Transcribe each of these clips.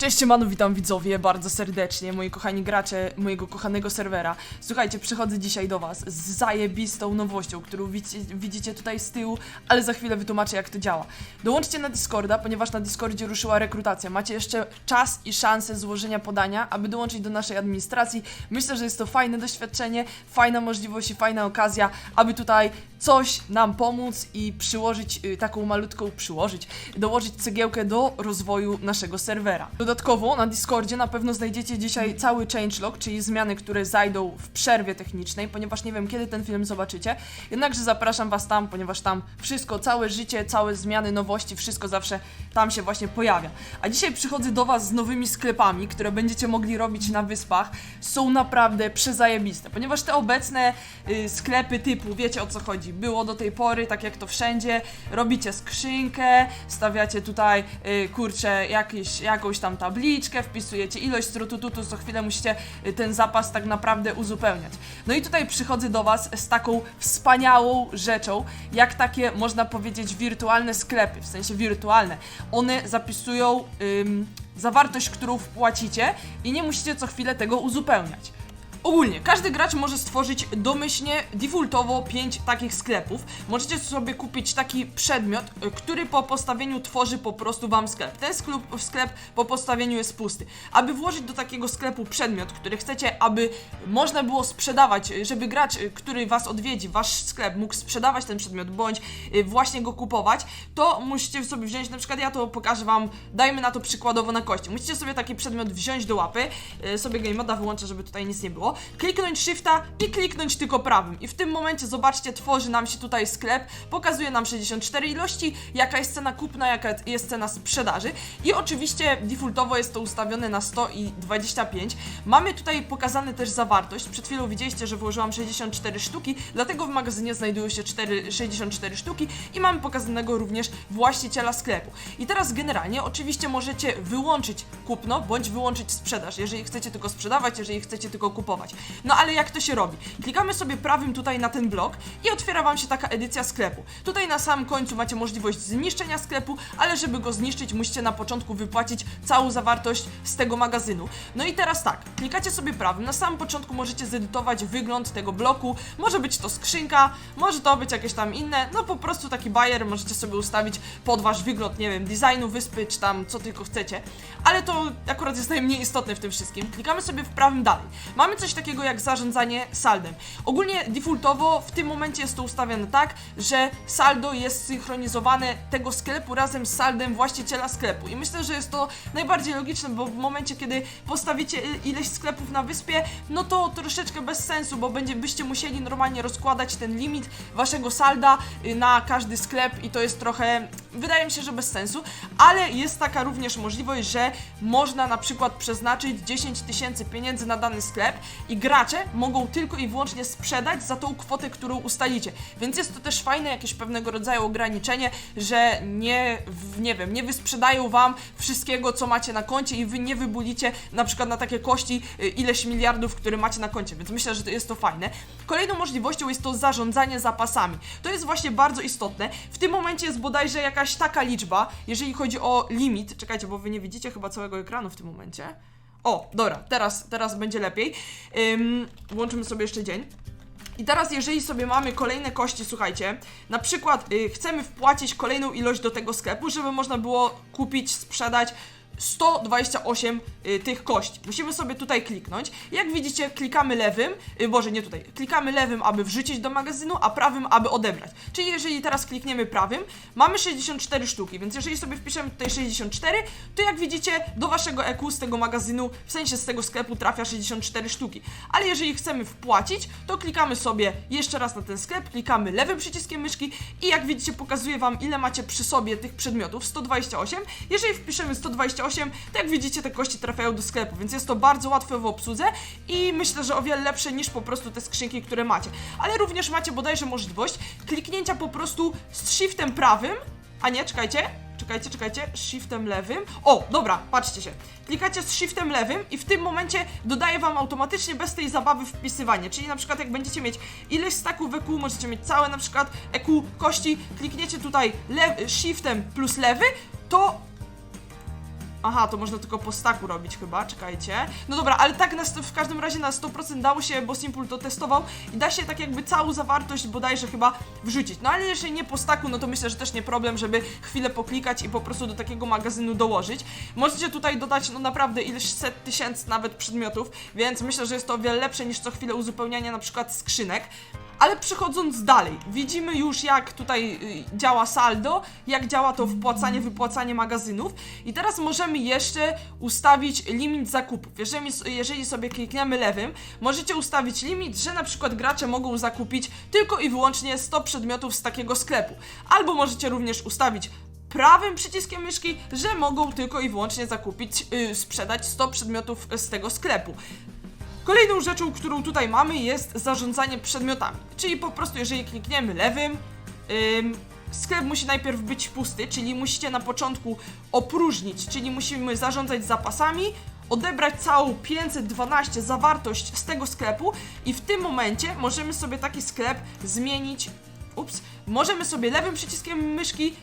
Cześć Manu, witam widzowie bardzo serdecznie, moi kochani gracze mojego kochanego serwera. Słuchajcie, przychodzę dzisiaj do was z zajebistą nowością, którą widzicie, tutaj z tyłu, ale za chwilę wytłumaczę jak to działa. Dołączcie na Discorda, ponieważ na Discordzie ruszyła rekrutacja. Macie jeszcze czas i szansę złożenia podania, aby dołączyć do naszej administracji. Myślę, że jest to fajne doświadczenie, fajna możliwość i fajna okazja, aby tutaj coś nam pomóc i przyłożyć y, taką malutką, przyłożyć, dołożyć cegiełkę do rozwoju naszego serwera. Dodatkowo na Discordzie na pewno znajdziecie dzisiaj cały changelog, czyli zmiany, które zajdą w przerwie technicznej, ponieważ nie wiem kiedy ten film zobaczycie, jednakże zapraszam was tam, ponieważ tam wszystko, całe życie, całe zmiany, nowości, wszystko zawsze tam się właśnie pojawia. A dzisiaj przychodzę do was z nowymi sklepami, które będziecie mogli robić na wyspach. Są naprawdę przezajebiste, ponieważ te obecne y, sklepy typu, wiecie o co chodzi, było do tej pory, tak jak to wszędzie, robicie skrzynkę, stawiacie tutaj, y, kurczę, jakieś, jakąś tam tabliczkę, wpisujecie ilość strutututu, co chwilę musicie y, ten zapas tak naprawdę uzupełniać. No i tutaj przychodzę do Was z taką wspaniałą rzeczą, jak takie, można powiedzieć, wirtualne sklepy, w sensie wirtualne. One zapisują ym, zawartość, którą wpłacicie i nie musicie co chwilę tego uzupełniać. Ogólnie, każdy gracz może stworzyć domyślnie, defaultowo 5 takich sklepów. Możecie sobie kupić taki przedmiot, y, który po postawieniu tworzy po prostu wam sklep. Ten sklep, sklep po postawieniu jest pusty. Aby włożyć do takiego sklepu przedmiot, który chcecie, aby można było sprzedawać, y, żeby gracz, y, który was odwiedzi, wasz sklep mógł sprzedawać ten przedmiot, bądź właśnie go kupować, to musicie sobie wziąć, na przykład ja to pokażę wam, dajmy na to przykładowo na kości. Musicie sobie taki przedmiot wziąć do łapy, sobie game moda wyłączę, żeby tutaj nic nie było, kliknąć shifta i kliknąć tylko prawym. I w tym momencie, zobaczcie, tworzy nam się tutaj sklep, pokazuje nam 64 ilości, jaka jest cena kupna, jaka jest cena sprzedaży i oczywiście defaultowo jest to ustawione na 100 i 25. Mamy tutaj pokazane też zawartość, przed chwilą widzieliście, że włożyłam 64 sztuki, dlatego w magazynie znajdują się 4, 64 sztuki i mamy pokazanego również właściciela sklepu. I teraz generalnie oczywiście możecie wyłączyć kupno, bądź wyłączyć sprzedaż, jeżeli chcecie tylko sprzedawać, jeżeli chcecie tylko kupować. No ale jak to się robi? Klikamy sobie prawym tutaj na ten blok i otwiera Wam się taka edycja sklepu. Tutaj na samym końcu macie możliwość zniszczenia sklepu, ale żeby go zniszczyć, musicie na początku wypłacić całą zawartość z tego magazynu. No i teraz tak, klikacie sobie prawym, na samym początku możecie zedytować wygląd tego bloku, może być to skrzynka, może to być jakieś tam inne, no po prostu taki bajer możecie sobie ustawić pod Wasz wygląd, nie wiem, designu wyspy, czy tam co tylko chcecie, ale to akurat jest najmniej istotne w tym wszystkim. Klikamy sobie w prawym dalej. Mamy coś takiego jak zarządzanie saldem. Ogólnie defaultowo w tym momencie jest to ustawione tak, że saldo jest synchronizowane tego sklepu razem z saldem właściciela sklepu. I myślę, że jest to najbardziej logiczne, bo w momencie, kiedy postawicie ileś sklepów na wyspie, no to troszeczkę bez sensu, bo będzie, byście musieli normalnie rozkładać ten limit waszego salda y, na każdy sklep i to jest trochę, wydaje mi się, że bez sensu, ale jest taka również możliwość, że można na przykład przeznaczyć 10 tysięcy pieniędzy na dany sklep i gracze mogą tylko i wyłącznie sprzedać za tą kwotę, którą ustalicie. Więc jest to też fajne jakieś pewnego rodzaju ograniczenie, że nie, nie wiem, nie wysprzedają wam wszystkiego, co macie na koncie i wy nie wybulicie na przykład na takie kości y, ileś miliardów, które macie na koncie, więc myślę, że to jest to fajne. Kolejną możliwością jest to zarządzanie zapasami. To jest właśnie bardzo istotne. W tym momencie jest bodajże jakaś taka liczba, jeżeli chodzi o limit. Czekajcie, bo wy nie widzicie chyba całego ekranu w tym momencie. O, dobra, teraz, teraz będzie lepiej. Ym, włączymy sobie jeszcze dzień. I teraz, jeżeli sobie mamy kolejne kości, słuchajcie, na przykład y, chcemy wpłacić kolejną ilość do tego sklepu, żeby można było kupić, sprzedać 128 y, tych kości. Musimy sobie tutaj kliknąć. Jak widzicie, klikamy lewym, y, boże, nie tutaj, klikamy lewym, aby wrzucić do magazynu, a prawym, aby odebrać. Czyli jeżeli teraz klikniemy prawym, mamy 64 sztuki, więc jeżeli sobie wpiszemy tutaj 64, to jak widzicie, do waszego EQ z tego magazynu, w sensie z tego sklepu trafia 64 sztuki. Ale jeżeli chcemy wpłacić, to klikamy sobie jeszcze raz na ten sklep, klikamy lewym przyciskiem myszki i jak widzicie, pokazuje wam ile macie przy sobie tych przedmiotów, 128. Jeżeli wpiszemy 128, to jak widzicie, te kości trafiają do sklepu, więc jest to bardzo łatwe w obsłudze i myślę, że o wiele lepsze niż po prostu te skrzynki, które macie. Ale również macie bodajże możliwość kliknięcia po prostu z shiftem prawym, a nie, czekajcie, czekajcie, czekajcie, shiftem lewym. O, dobra, patrzcie się. Klikacie z shiftem lewym i w tym momencie dodaje wam automatycznie bez tej zabawy wpisywanie. Czyli na przykład jak będziecie mieć ileś staków EQ, możecie mieć całe na przykład EQ kości, klikniecie tutaj shiftem plus lewy, to Aha, to można tylko po staku robić chyba, czekajcie. No dobra, ale tak na, w każdym razie na 100% dało się, bo Simple to testował i da się tak jakby całą zawartość bodajże chyba wrzucić. No ale jeżeli nie po staku, no to myślę, że też nie problem, żeby chwilę poklikać i po prostu do takiego magazynu dołożyć. Możecie tutaj dodać no naprawdę ileś set tysięcy nawet przedmiotów, więc myślę, że jest to o wiele lepsze niż co chwilę uzupełnianie na przykład skrzynek. Ale przechodząc dalej, widzimy już jak tutaj y, działa saldo, jak działa to wpłacanie, wypłacanie magazynów i teraz możemy jeszcze ustawić limit zakupów. Jeżeli, jeżeli sobie klikniemy lewym, możecie ustawić limit, że na przykład gracze mogą zakupić tylko i wyłącznie 100 przedmiotów z takiego sklepu. Albo możecie również ustawić prawym przyciskiem myszki, że mogą tylko i wyłącznie zakupić, y, sprzedać 100 przedmiotów z tego sklepu. Kolejną rzeczą, którą tutaj mamy jest zarządzanie przedmiotami. Czyli po prostu jeżeli klikniemy lewym, ym, sklep musi najpierw być pusty, czyli musicie na początku opróżnić, czyli musimy zarządzać zapasami, odebrać całą 512 zawartość z tego sklepu i w tym momencie możemy sobie taki sklep zmienić. Ups, możemy sobie lewym przyciskiem myszki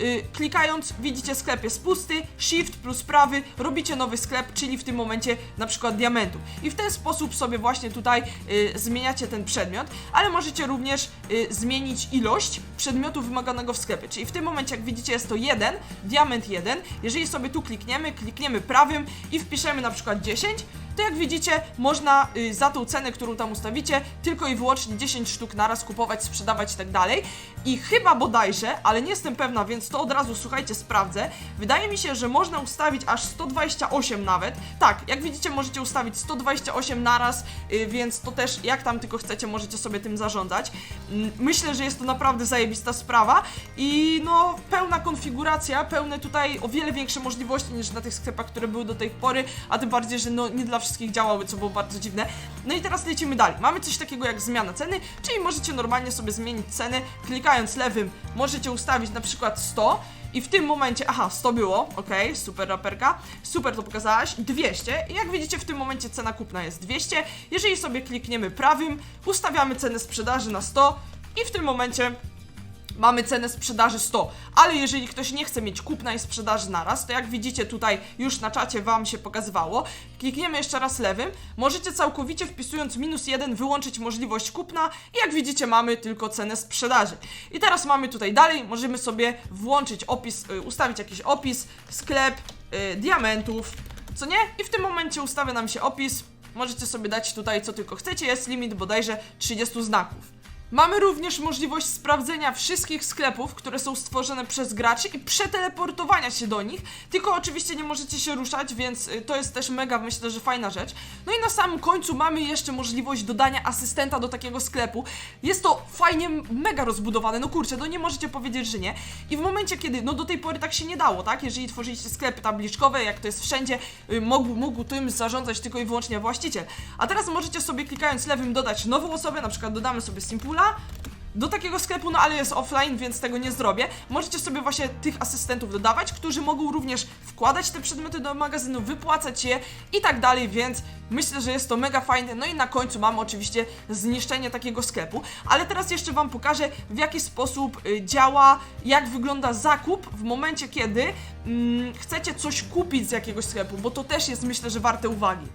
Y, klikając, widzicie sklep jest pusty, shift plus prawy, robicie nowy sklep, czyli w tym momencie na przykład diamentów. I w ten sposób sobie właśnie tutaj y, zmieniacie ten przedmiot, ale możecie również y, zmienić ilość przedmiotu wymaganego w sklepie. Czyli w tym momencie, jak widzicie, jest to jeden, diament jeden. Jeżeli sobie tu klikniemy, klikniemy prawym i wpiszemy na przykład 10, to jak widzicie, można y, za tą cenę, którą tam ustawicie, tylko i wyłącznie 10 sztuk naraz kupować, sprzedawać i tak dalej. I chyba bodajże, ale nie jestem pewna, więc to od razu słuchajcie, sprawdzę. Wydaje mi się, że można ustawić aż 128 nawet. Tak, jak widzicie, możecie ustawić 128 naraz, y, więc to też jak tam tylko chcecie, możecie sobie tym zarządzać. Mm, Myślę, że jest to naprawdę zajebista sprawa i no pełna konfiguracja, pełne tutaj o wiele większe możliwości niż na tych sklepach, które były do tej pory, a tym bardziej, że no nie dla wszystkich działały, co było bardzo dziwne. No i teraz lecimy dalej. Mamy coś takiego jak zmiana ceny, czyli możecie normalnie sobie zmienić ceny, klikając lewym możecie ustawić na przykład 100 i w tym momencie, aha, 100 było, okej, super raperka, super to pokazałaś, 200 i jak widzicie w tym momencie cena kupna jest 200, jeżeli sobie klikniemy prawym, ustawiamy cenę sprzedaży na 100 i w tym momencie mamy cenę sprzedaży 100, ale jeżeli ktoś nie chce mieć kupna i sprzedaży naraz, to jak widzicie tutaj już na czacie Wam się pokazywało, klikniemy jeszcze raz lewym, możecie całkowicie wpisując minus 1 wyłączyć możliwość kupna. I jak widzicie mamy tylko cenę sprzedaży. I teraz mamy tutaj dalej, możemy sobie włączyć opis, y, ustawić jakiś opis, sklep, y, diamentów, co nie? I w tym momencie ustawia nam się opis, możecie sobie dać tutaj co tylko chcecie, jest limit bodajże 30 znaków. Mamy również możliwość sprawdzenia wszystkich sklepów, które są stworzone przez graczy i przeteleportowania się do nich, tylko oczywiście nie możecie się ruszać, więc y, to jest też mega, myślę, że fajna rzecz. No i na samym końcu mamy jeszcze możliwość dodania asystenta do takiego sklepu. Jest to fajnie, mega rozbudowane, no kurczę, no nie możecie powiedzieć, że nie. I w momencie, kiedy, no do tej pory tak się nie dało, tak? Jeżeli tworzyliście sklepy tabliczkowe, jak to jest wszędzie, y, mógł, mógł tym zarządzać tylko i wyłącznie właściciel. A teraz możecie sobie klikając lewym dodać nową osobę, na przykład dodamy sobie Simpula, do takiego sklepu, no ale jest offline, więc tego nie zrobię. Możecie sobie właśnie tych asystentów dodawać, którzy mogą również wkładać te przedmioty do magazynu, wypłacać je i tak dalej, więc myślę, że jest to mega fajne. No i na końcu mamy oczywiście zniszczenie takiego sklepu, ale teraz jeszcze Wam pokażę, w jaki sposób y, działa, jak wygląda zakup w momencie, kiedy mm, chcecie coś kupić z jakiegoś sklepu, bo to też jest myślę, że warte uwagi.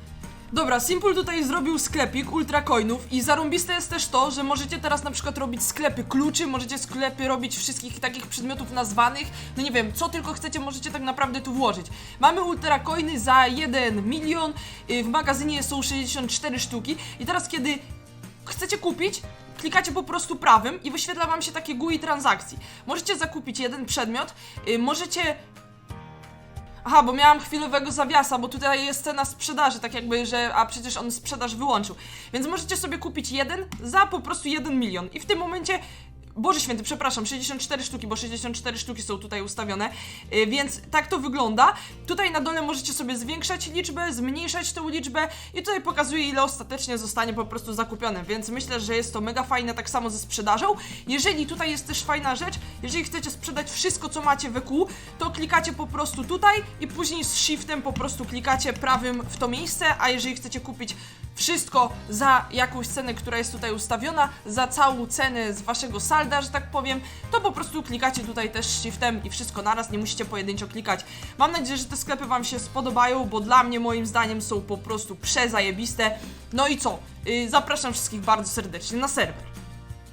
Dobra, Simple tutaj zrobił sklepik ultra coinów i zarąbiste jest też to, że możecie teraz na przykład robić sklepy kluczy, możecie sklepy robić wszystkich takich przedmiotów nazwanych, no nie wiem, co tylko chcecie, możecie tak naprawdę tu włożyć. Mamy ultra coiny za 1 milion, y, w magazynie są 64 sztuki i teraz kiedy chcecie kupić, klikacie po prostu prawym i wyświetla wam się takie GUI transakcji. Możecie zakupić jeden przedmiot, y, możecie Aha, bo miałam chwilowego zawiasa, bo tutaj jest cena sprzedaży, tak jakby, że. A przecież on sprzedaż wyłączył. Więc możecie sobie kupić jeden za po prostu 1 milion. I w tym momencie. Boże święty, przepraszam, 64 sztuki, bo 64 sztuki są tutaj ustawione, yy, więc tak to wygląda. Tutaj na dole możecie sobie zwiększać liczbę, zmniejszać tą liczbę i tutaj pokazuje ile ostatecznie zostanie po prostu zakupione, więc myślę, że jest to mega fajne tak samo ze sprzedażą. Jeżeli tutaj jest też fajna rzecz, jeżeli chcecie sprzedać wszystko co macie we kół, to klikacie po prostu tutaj i później z shiftem po prostu klikacie prawym w to miejsce, a jeżeli chcecie kupić wszystko za jakąś cenę, która jest tutaj ustawiona, za całą cenę z waszego salda, Emeralda, że tak powiem, to po prostu klikacie tutaj też shiftem i wszystko naraz, nie musicie pojedynczo klikać. Mam nadzieję, że te sklepy Wam się spodobają, bo dla mnie moim zdaniem są po prostu przezajebiste. No i co? Yy, zapraszam wszystkich bardzo serdecznie na serwer.